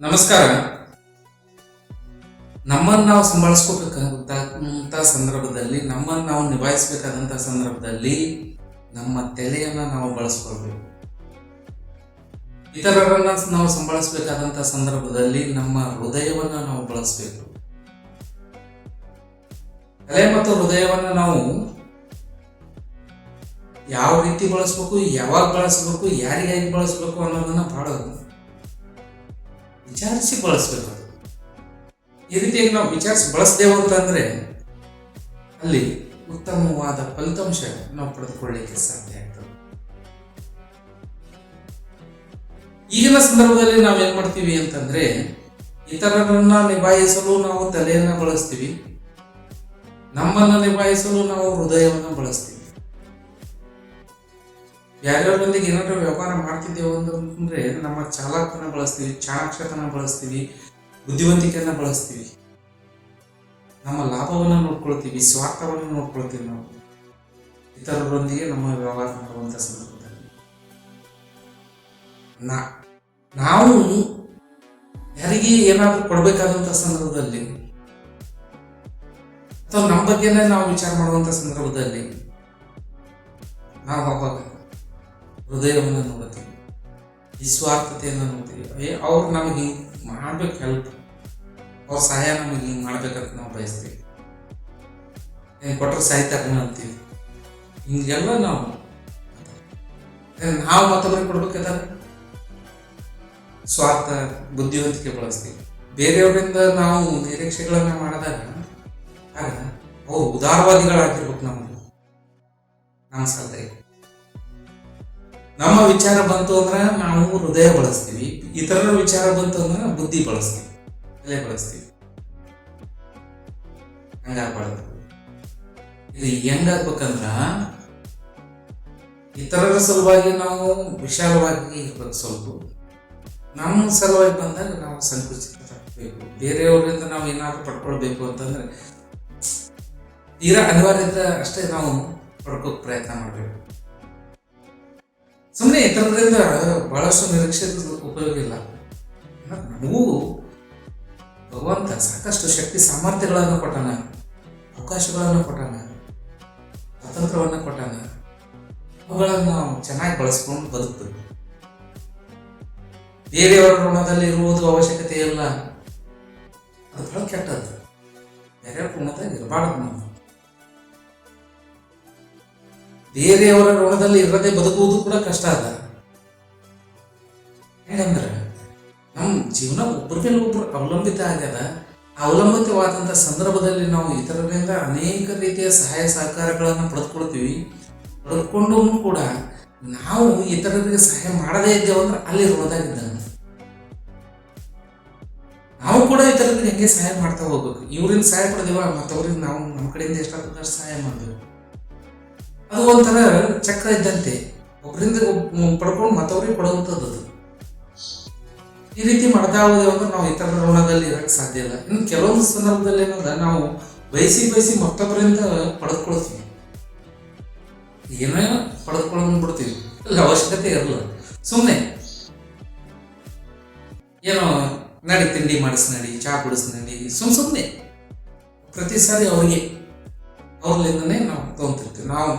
ನಮಸ್ಕಾರ. ನಮ್ಮನ್ನು ನಾವು ಸಂಭಾಳಿಸ್ಕೋಬೇಕಾದಂತ ಸಂದರ್ಭದಲ್ಲಿ, ನಮ್ಮನ್ನು ನಾವು ನಿಭಾಯಿಸಬೇಕಾದಂತ ಸಂದರ್ಭದಲ್ಲಿ ನಮ್ಮ ತಲೆಯನ್ನ ನಾವು ಬಳಸ್ಕೊಳ್ಬೇಕು. ಇತರರನ್ನ ನಾವು ಸಂಭಾಳಿಸಬೇಕಾದಂತ ಸಂದರ್ಭದಲ್ಲಿ ನಮ್ಮ ಹೃದಯವನ್ನ ನಾವು ಬಳಸಬೇಕು. ತಲೆ ಮತ್ತು ಹೃದಯವನ್ನ ನಾವು ಯಾವ ರೀತಿ ಬಳಸ್ಬೇಕು, ಯಾವಾಗ ಬಳಸ್ಬೇಕು ಯಾರಿಗಾಗಿ ಬಳಸ್ಬೇಕು ಅನ್ನೋದನ್ನ ಬಹಳ ವಿಚಾರಿಸಿ ಬಳಸಬೇಕು ಈ ರೀತಿಯಾಗಿ ನಾವು ವಿಚಾರಿಸಿ ಬಳಸ್ದೇವು ಅಂತಂದ್ರೆ ಅಲ್ಲಿ ಉತ್ತಮವಾದ ಫಲಿತಾಂಶ ನಾವು ಪಡೆದುಕೊಳ್ಳಲಿಕ್ಕೆ ಸಾಧ್ಯ ಆಗ್ತದೆ. ಈಗಿನ ಸಂದರ್ಭದಲ್ಲಿ ನಾವು ಏನ್ ಮಾಡ್ತೀವಿ ಅಂತಂದ್ರೆ ಇತರರನ್ನ ನಿಭಾಯಿಸಲು ನಾವು ತಲೆಯನ್ನ ಬಳಸ್ತೀವಿ. ನಮ್ಮನ್ನ ನಿಭಾಯಿಸಲು ನಾವು ಹೃದಯವನ್ನು ಬಳಸ್ತೀವಿ. ಯಾರ್ಯಾರೊಂದಿಗೆ ಏನಾದ್ರು ವ್ಯವಹಾರ ಮಾಡ್ತಿದ್ದೇವೆ ಅಂತಂದ್ರೆ ನಮ್ಮ ಚಾಲಕನ ಬಳಸ್ತೀವಿ ಚಾಣಾಕ್ಷತನ ಬಳಸ್ತೀವಿ, ಬುದ್ಧಿವಂತಿಕೆಯನ್ನ ಬಳಸ್ತೀವಿ. ನಮ್ಮ ಲಾಭವನ್ನ ನೋಡ್ಕೊಳ್ತೀವಿ, ಸ್ವಾರ್ಥವನ್ನ ನೋಡ್ಕೊಳ್ತೀವಿ ನಾವು. ಇತರರೊಂದಿಗೆ ನಮ್ಮ ವ್ಯವಹಾರ ಮಾಡುವಂತ ಸಂದರ್ಭದಲ್ಲಿ. ನಾವು ಯಾರಿಗೆ ಏನಾದರೂ ಕೊಡ್ಬೇಕಾದಂತ ಸಂದರ್ಭದಲ್ಲಿ ಅಥವಾ ನಮ್ಮ ಬಗ್ಗೆನೇ ನಾವು ವಿಚಾರ ಮಾಡುವಂತ ಸಂದರ್ಭದಲ್ಲಿ ನಾವು ಅವಾಗ ಹೃದಯವನ್ನು ನೋಡುತ್ತೀವಿ ನಿಸ್ವಾರ್ಥತೆಯನ್ನು ನೋಡ್ತೀವಿ ಅವ್ರು ನಮಗೆ ಹಿಂಗೆ ಮಾಡ್ಬೇಕು ಹೆಲ್ಪ್ ಅವ್ರ ಸಹಾಯ ನಮಗೆ ಹಿಂಗೆ ಮಾಡ್ಬೇಕಂತ ನಾವು ಬಯಸ್ತೀವಿ. ಏನು ಕೊಟ್ಟರೆ ಸಾಯ್ತಾರೆ ಅಂತೀವಿ. ಹಿಂಗೆಲ್ಲ ನಾವು ನಾವು ಮತ್ತೊಬ್ಬರಿಗೆ ಕೊಡ್ಬೇಕಾದ ಸ್ವಾರ್ಥ, ಬುದ್ಧಿವಂತಿಕೆ ಬಳಸ್ತೀವಿ. ಬೇರೆಯವರಿಂದ ನಾವು ನಿರೀಕ್ಷೆಗಳನ್ನ ಮಾಡಿದಾಗ ಅವ್ರು ಉದಾರವಾದಿಗಳಾಗಿರ್ಬೇಕು ನಮಗೆ. ನಮ್ಮ ಸಲಹೆ ನಮ್ಮ ವಿಚಾರ ಬಂತು ಅಂದ್ರೆ ನಾವು ಹೃದಯ ಬಳಸ್ತೀವಿ, ಇತರರ ವಿಚಾರ ಬಂತು ಅಂದ್ರೆ ಬುದ್ಧಿ ಬಳಸ್ತೀವಿ, ತಲೆ ಬಳಸ್ತೀವಿ. ಹಂಗಾಗ್ಬಾರ್ದು ಇದು ಹೆಂಗಾಗ್ಬೇಕಂದ್ರ ಇತರರ ಸಲುವಾಗಿ ನಾವು ವಿಶಾಲವಾಗಿ ಇರ್ಬೇಕು ಸ್ವಲ್ಪ. ನಮ್ಮ ಸಲುವಾಗಿ ಬಂದಾಗ ನಾವು ಸಂಕುಚಿತರಾಗಬೇಕು. ಬೇರೆಯವರಿಂದ ನಾವು ಏನಾದ್ರು ಪಡ್ಕೊಳ್ಬೇಕು ಅಂತಂದ್ರೆ ತೀರಾ ಅನಿವಾರ್ಯತೆ ಅಷ್ಟೇ ನಾವು ಪಡ್ಕೋಕ್ ಪ್ರಯತ್ನ ಮಾಡಬೇಕು. ಸುಮ್ಮನೆ ಇತರರಿಂದ ಬಹಳಷ್ಟು ನಿರೀಕ್ಷೆ ಉಪಯೋಗ ಇಲ್ಲ. ನಮಗೂ ಭಗವಂತ ಸಾಕಷ್ಟು ಶಕ್ತಿ ಸಾಮರ್ಥ್ಯಗಳನ್ನು ಕೊಟ್ಟಾನ. ಅವಕಾಶಗಳನ್ನು ಕೊಟ್ಟಾನ. ಸ್ವಾತಂತ್ರ್ಯವನ್ನು ಕೊಟ್ಟಾನ. ಅವುಗಳನ್ನು ನಾವು ಚೆನ್ನಾಗಿ ಬಳಸ್ಕೊಂಡು ಬದುಕಬೇಕು. ಬೇರೆಯವರ ಋಣದಲ್ಲಿ ಇರುವುದು ಅವಶ್ಯಕತೆ ಇಲ್ಲ ಅದು ಬಹಳ ಕೆಟ್ಟದ್ದು. ಬೇರೆಯವ್ರ ಋಣದಾಗ ಇರಬಾರ್ದು ನಾವು ಬೇರೆಯವರ ಋಣದಲ್ಲಿ ಇರದೆ ಬದುಕುವುದು ಕೂಡ ಕಷ್ಟ ಅದ. ಹೇಗಂದ್ರೆ ನಮ್ಮ ಜೀವನ ಒಬ್ಬರ ಮೇಲೆ ಒಬ್ಬರು ಅವಲಂಬಿತ ಆಗ್ಯದ. ಅವಲಂಬಿತವಾದಂಥ ಸಂದರ್ಭದಲ್ಲಿ ನಾವು ಇತರರಿಂದ ಅನೇಕ ರೀತಿಯ ಸಹಾಯ ಸಹಕಾರಗಳನ್ನು ಪಡೆದುಕೊಳ್ತೀವಿ. ಪಡೆದುಕೊಂಡು ಕೂಡ ನಾವು ಇತರರಿಗೆ ಸಹಾಯ ಮಾಡದೇ ಇದ್ದೇವೆ ಅಂದ್ರೆ ಅಲ್ಲಿ ಋಣದಾಗಿದ್ದ ನಾವು ಕೂಡ ಇತರರಿಗೆ ಹೆಂಗೆ ಸಹಾಯ ಮಾಡ್ತಾ ಹೋಗ್ಬೇಕು? ಇವ್ರಿಂದ ಸಹಾಯ ಪಡೆದೇವ, ಮತ್ತವ್ರಿಗೆ ನಾವು ನಮ್ಮ ಕಡೆಯಿಂದ ಎಷ್ಟಾಗ್ತದೆ ಸಹಾಯ ಮಾಡಬೇಕು. ಅದು ಒಂಥರ ಚಕ್ರ ಇದ್ದಂತೆ. ಒಬ್ಬರಿಂದ ಪಡ್ಕೊಂಡು ಮತ್ತವ್ರಿಗೆ ಕೊಡುವಂಥದ್ದು ಈ ರೀತಿ ಮಾಡ್ತಾ ನಾವು ಇತರ ಋಣದಲ್ಲಿ ಇರಕ್ಕೆ ಸಾಧ್ಯ ಇಲ್ಲ. ಇನ್ನು ಕೆಲವೊಂದು ಸಂದರ್ಭದಲ್ಲಿ ಏನಂದ್ರೆ ನಾವು ಬಯಸಿ ಬಯಸಿ ಮತ್ತೊಬ್ಬರಿಂದ ಪಡೆದುಕೊಳ್ತೀವಿ ಏನೇನೋ ಪಡೆದುಕೊಳ್ಳೋದು ಬಿಡ್ತೀವಿ. ಅಲ್ಲಿ ಅವಶ್ಯಕತೆ ಇರಲ್ಲ. ಸುಮ್ಮನೆ ಏನೋ ನಡಿ ತಿಂಡಿ ಮಾಡಿಸ್ ನಡಿ ಚಹಾ ಕುಡಿಸ್ ನಡಿ ಸುಮ್ ಸುಮ್ಮನೆ ಪ್ರತಿ ಸಾರಿ ಅವ್ರಿಗೆ ಅವ್ರಲಿಂದನೇ ನಾವು ತೊಗೊಂತಿರ್ತೀವಿ. ನಾವು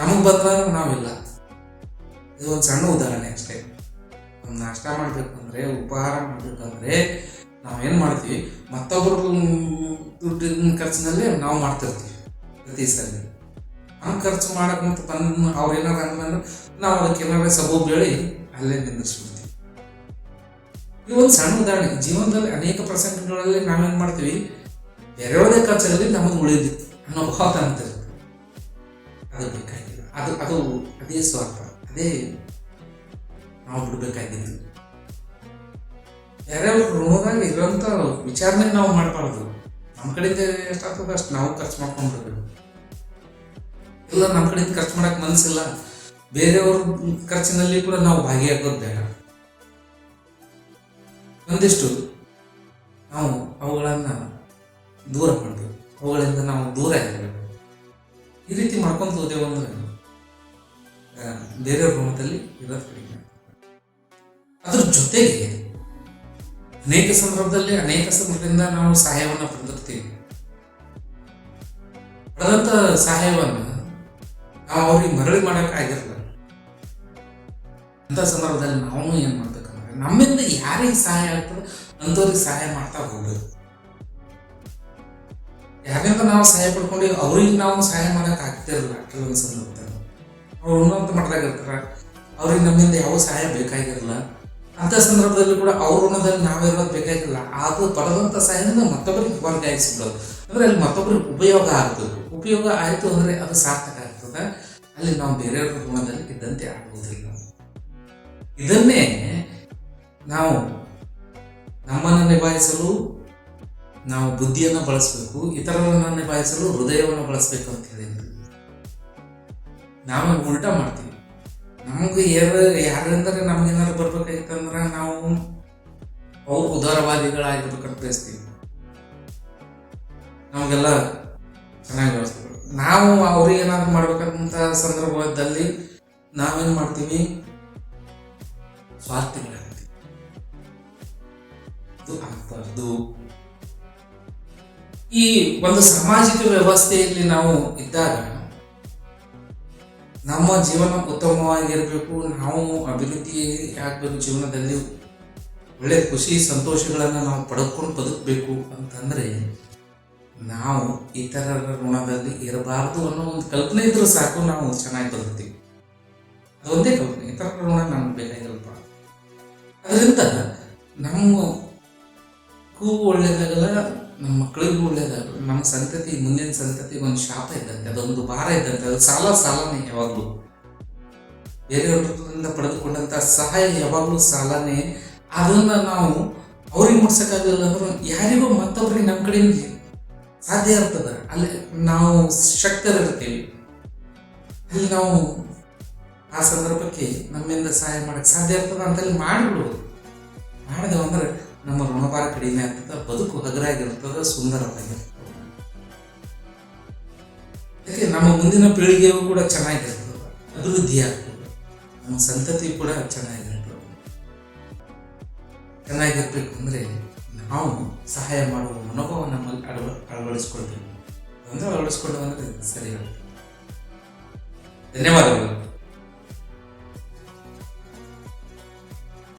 ನಮಗೆ ಬಂದ್ರೆ ನಾವಿಲ್ಲ. ಇದು ಒಂದು ಸಣ್ಣ ಉದಾಹರಣೆ ಅಷ್ಟೇ. ಒಂದು ನಾಷ್ಟ ಮಾಡಬೇಕಂದ್ರೆ, ಉಪಹಾರ ಮಾಡಬೇಕಂದ್ರೆ ನಾವೇನು ಮಾಡ್ತೀವಿ ಮತ್ತೊಬ್ಬರು ದುಡ್ಡಿನ ಖರ್ಚಿನಲ್ಲಿ ನಾವು ಮಾಡ್ತಿರ್ತೀವಿ ಪ್ರತಿ ಸಲ ಹಂಗೆ ಖರ್ಚು ಮಾಡಕ್ಕೆ ಮತ್ತು ಬಂದು ಅವ್ರು ಏನಾರು ಅಂದ್ರೆ ನಾವು ಅದಕ್ಕೆ ಏನಾರ ಸಬೂಬ್ ಹೇಳಿ ಅಲ್ಲೇ ನಿಂದಿಸ್ಬಿಡ್ತೀವಿ ಇದು ಒಂದು ಸಣ್ಣ ಉದಾಹರಣೆ, ಜೀವನದಲ್ಲಿ ಅನೇಕ ಪ್ರಸಂಗಗಳಲ್ಲಿ ನಾವೇನು ಮಾಡ್ತೀವಿ ಬೇರೆಯವ್ರದೇ ಖರ್ಚಾಗಲಿ ನಮಗೆ ಉಳಿದಿತ್ತು ಅನ್ನೋ ಭಾವ ಅಂತ ಅದು ಬೇಕಾಗಿಲ್ಲ ಅದು ಅದು, ಅದೇ ಸ್ವಾರ್ಥ. ಅದೇ ನಾವು ಬಿಡ್ಬೇಕಾಗಿದ್ದು. ಯಾರ್ಯಾವ್ರು ಋಣದಾಗ ಇರುವಂತ ವಿಚಾರಣೆ ನಾವು ಮಾಡಬಾರ್ದು. ನಮ್ಮ ಕಡೆಯಿಂದ ಎಷ್ಟಾಗ್ತದೆ ಅಷ್ಟು ನಾವು ಖರ್ಚು ಮಾಡ್ಕೊಂಡ್ಬಿಡ್ಬೇಕು. ಇಲ್ಲ, ನಮ್ಮ ಕಡೆಯಿಂದ ಖರ್ಚು ಮಾಡಕ್ಕೆ ಮನಸ್ಸಿಲ್ಲ ಬೇರೆಯವ್ರ ಖರ್ಚಿನಲ್ಲಿ ಕೂಡ ನಾವು ಭಾಗಿಯಾಗೋದು ಬೇಡ. ಒಂದಿಷ್ಟು ನಾವು ಅವುಗಳನ್ನು ದೂರ ಮಾಡಬೇಕು ಅವುಗಳಿಂದ ನಾವು ದೂರ ಇರಬೇಕು. ಈ ರೀತಿ ಮಾಡ್ಕೊಂತ ಹೋದೆವು ಅಂದ್ರೆ ಬೇರೆಯವ್ರ ಋಣದಲ್ಲಿ ಇರೋದು ಕಡಿಮೆ ಅದ್ರ ಜೊತೆಗೆ ಅನೇಕ ಸಂದರ್ಭದಲ್ಲಿ ಅನೇಕ ಸಂದರ್ಭದಿಂದ ನಾವು ಸಹಾಯವನ್ನು ಪಡೆದಿರ್ತೀವಿ. ಪಡೆದಂತ ಸಹಾಯವನ್ನು ನಾವು ಅವ್ರಿಗೆ ಮರಳಿ ಮಾಡೋಕ್ಕಾಗಿರಲ್ಲ ಅಂತ ಸಂದರ್ಭದಲ್ಲಿ ನಾವು ಏನ್ ಮಾಡ್ಬೇಕಂದ್ರೆ, ನಮ್ಮಿಂದ ಯಾರಿಗೆ ಸಹಾಯ ಆಗ್ತದೆ ಅಂಥವ್ರಿಗೆ ಸಹಾಯ ಮಾಡ್ತಾ ಹೋಗ್ಬೇಕು. ಯಾರಿಂದ ನಾವು ಸಹಾಯ ಪಡ್ಕೊಂಡು ಅವ್ರಿಗೆ ನಾವು ಸಹಾಯ ಮಾಡಕ್ ಆಗ್ತಿರಲ್ಲ ಕೆಲವೊಂದು ಸಂದರ್ಭದಲ್ಲಿ ಅವ್ರು ಉನ್ನತ ಮಟ್ಟದಾಗ ಇರ್ತಾರ, ಅವ್ರಿಗೆ ನಮ್ಮಿಂದ ಯಾವ ಸಹಾಯ ಬೇಕಾಗಿರಲ್ಲ. ಅಂತ ಸಂದರ್ಭದಲ್ಲಿ ಕೂಡ ಅವ್ರ ಋಣದಲ್ಲಿ ನಾವಿರೋದು ಬೇಕಾಗಿಲ್ಲ ಅದು ಪಡೆದಂತ ಸಹಾಯದಿಂದ ಮತ್ತೊಬ್ಬರಿಗೆ ವರ್ಗಾಯಿಸ್ಬಿಡೋದು ಅಂದ್ರೆ ಅಲ್ಲಿ ಮತ್ತೊಬ್ಬರಿಗೆ ಉಪಯೋಗ ಆಗ್ಬೇಕು ಉಪಯೋಗ ಆಯಿತು ಅಂದ್ರೆ ಅದು ಸಾರ್ಥಕ ಆಗ್ತದೆ. ಅಲ್ಲಿ ನಾವು ಬೇರೆಯವ್ರ ಋಣದಲ್ಲಿ ಇದ್ದಂತೆ ಆಗುವುದಿಲ್ಲ ಇದನ್ನೇ ನಾವು ನಮ್ಮನ್ನು ನಿಭಾಯಿಸಲು ನಾವು ಬುದ್ಧಿಯನ್ನು ಬಳಸಬೇಕು, ಇತರರನ್ನು ನಿಭಾಯಿಸಲು ಹೃದಯವನ್ನು ಬಳಸಬೇಕು ಅಂತ ಹೇಳಿದ್ರು. ನಾವು ಉಲ್ಟಾ ಮಾಡ್ತೀವಿ. ನಮಗೆ ಯಾರು ಯಾರಿಂದರೆ ನಮಗೇನಾದ್ರು ಬರ್ಬೇಕಾಗಿತ್ತಂದ್ರೆ ನಾವು ಅವ್ರು ಉದಾರವಾದಿಗಳಾಗಿರ್ಬೇಕಂತ ಬಯಸ್ತೀವಿ. ನಮಗೆಲ್ಲ ಚೆನ್ನಾಗಿ ಬಳಸ್ಬೇಕು ನಾವು ಅವ್ರಿಗೆ ಏನಾದ್ರು ಮಾಡ್ಬೇಕಂತ ಸಂದರ್ಭದಲ್ಲಿ ನಾವೇನ್ ಮಾಡ್ತೀವಿ? ಸ್ವಾರ್ಥಿಗಳಾಗ್ತೀವಿ. ಇದು ಆಗ್ಬಾರ್ದು. ಈ ಒಂದು ಸಾಮಾಜಿಕ ವ್ಯವಸ್ಥೆಯಲ್ಲಿ ನಾವು ಇದ್ದಾಗ ನಮ್ಮ ಜೀವನ ಉತ್ತಮವಾಗಿರಬೇಕು, ನಾವು ಅಭಿವೃದ್ಧಿ ಆಗಬೇಕು ಜೀವನದಲ್ಲಿ, ಒಳ್ಳೆ ಖುಷಿ, ಸಂತೋಷಗಳನ್ನು ನಾವು ಪಡೆದುಕೊಂಡು ಬದುಕಬೇಕು ಅಂತಂದರೆ ನಾವು ಇತರರ ಋಣದಲ್ಲಿ ಇರಬಾರ್ದು ಅನ್ನೋ ಒಂದು ಕಲ್ಪನೆ ಇದ್ರೂ ಸಾಕು ನಾವು ಚೆನ್ನಾಗಿ ಬದುಕ್ತೀವಿ. ಅದೊಂದೇ ಕಲ್ಪನೆ ಇತರರ ಋಣ ನಮ್ಗೆ ಬೇಕಾಗಿರಲ್ಪ ಅದರಿಂದ ನಮಗೂ ಒಳ್ಳೇದಾಗಲ್ಲ ನಮ್ಮ ಮಕ್ಕಳಿಗೂ ಒಳ್ಳೇದಾಗ ನಮ್ಮ ಸಂತತಿ, ಮುಂದಿನ ಸಂತತಿ ಒಂದು ಶಾಪ ಇದ್ದಂತೆ, ಅದೊಂದು ಭಾರ ಇದ್ದಂತೆ, ಅದು ಸಾಲ ಸಾಲನೇ ಯಾವಾಗಲೂ. ಬೇರೆಯವರಿಂದ ಪಡೆದುಕೊಂಡಂತ ಸಹಾಯ ಯಾವಾಗಲೂ ಸಾಲನೇ. ಅದನ್ನ ನಾವು ಅವ್ರಿಗೆ ಮುಟ್ಸಕ್ಕಾಗಲ್ಲ ಅಂದ್ರೆ ಯಾರಿಗೂ ಮತ್ತೊಬ್ಬರಿಗೆ ನಮ್ಮ ಕಡೆಯಿಂದ ಸಾಧ್ಯ ಇರ್ತದ ಅಲ್ಲಿ ನಾವು ಶಕ್ತರಿರ್ತೀವಿ. ಅಲ್ಲಿ ನಾವು ಆ ಸಂದರ್ಭಕ್ಕೆ ನಮ್ಮಿಂದ ಸಹಾಯ ಮಾಡಕ್ಕೆ ಸಾಧ್ಯ ಇರ್ತದ ಅಂತಲ್ಲಿ ಮಾಡಿಬಿಡುವುದು. ಮಾಡಿದೆವು ಅಂದ್ರೆ ನಮ್ಮ ಋಣಭಾರ ಕಡಿಮೆ ಆಗ್ತದೆ. ಬದುಕು ಹಗರಾಗಿರ್ತದೆ ಸುಂದರವಾಗಿರ್ತದೆ ಯಾಕೆ, ನಮ್ಮ ಮುಂದಿನ ಪೀಳಿಗೆಯೂ ಕೂಡ ಚೆನ್ನಾಗಿರ್ತದೆ ಅಭಿವೃದ್ಧಿ ಆಗ್ತದೆ. ನಮ್ಮ ಸಂತತಿ ಕೂಡ ಚೆನ್ನಾಗಿರ್ತದೆ ಚೆನ್ನಾಗಿರ್ಬೇಕು ಅಂದ್ರೆ ನಾವು ಸಹಾಯ ಮಾಡುವ ಮನೋಭಾವ ನಮ್ಮಲ್ಲಿ ಅಳವ ಅಳವಡಿಸ್ಕೊಳ್ಬೇಕು. ಅಂದ್ರೆ ಅಳವಡಿಸ್ಕೊಂಡು ಅಂದ್ರೆ ಸರಿ ಧನ್ಯವಾದಗಳು.